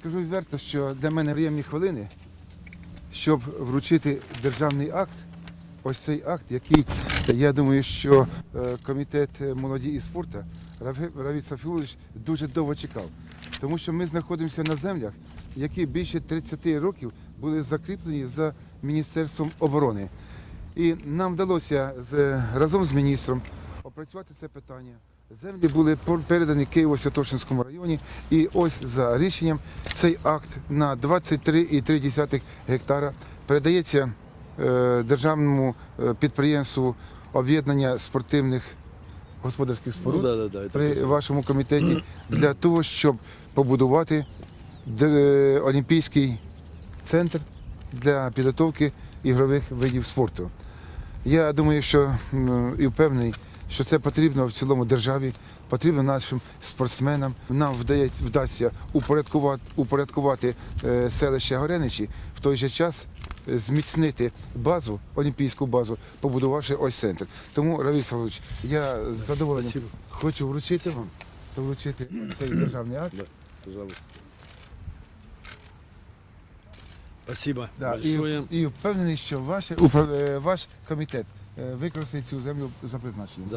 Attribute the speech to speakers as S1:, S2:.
S1: Скажу відверто, що для мене приємні хвилини, щоб вручити державний акт. Ось цей акт, який я думаю, що е, комітет молоді і спорту Равіт Сафіулович дуже довго чекав. Тому що ми знаходимося на землях, які більше 30 років були закріплені за Міністерством оборони. І нам вдалося разом з міністром опрацювати це питання. Землі були передані Києво-Святошинському районі, і ось за рішенням цей акт на 23,3 гектара передається е, державному е, підприємству об'єднання спортивних господарських споруд
S2: Ну, да, да, да,
S1: при вашому комітеті для того, щоб побудувати Олімпійський центр для підготовки ігрових видів спорту. Я думаю, що і впевнений, що це потрібно в цілому державі, потрібно нашим спортсменам. Нам вдається вдасться упорядкувати, упорядкувати е, селище Гореничі, в той же час е, зміцнити базу, олімпійську базу, побудувавши ось центр. Тому, Равіль Савович, я з задоволенням
S2: Спасибо.
S1: хочу вручити вам, то вручити цей державний акт.
S2: Да, пожалуйста. Спасибо
S1: Да, і, і впевнений, що упра- е, ваш комітет е, використає цю землю за призначенням.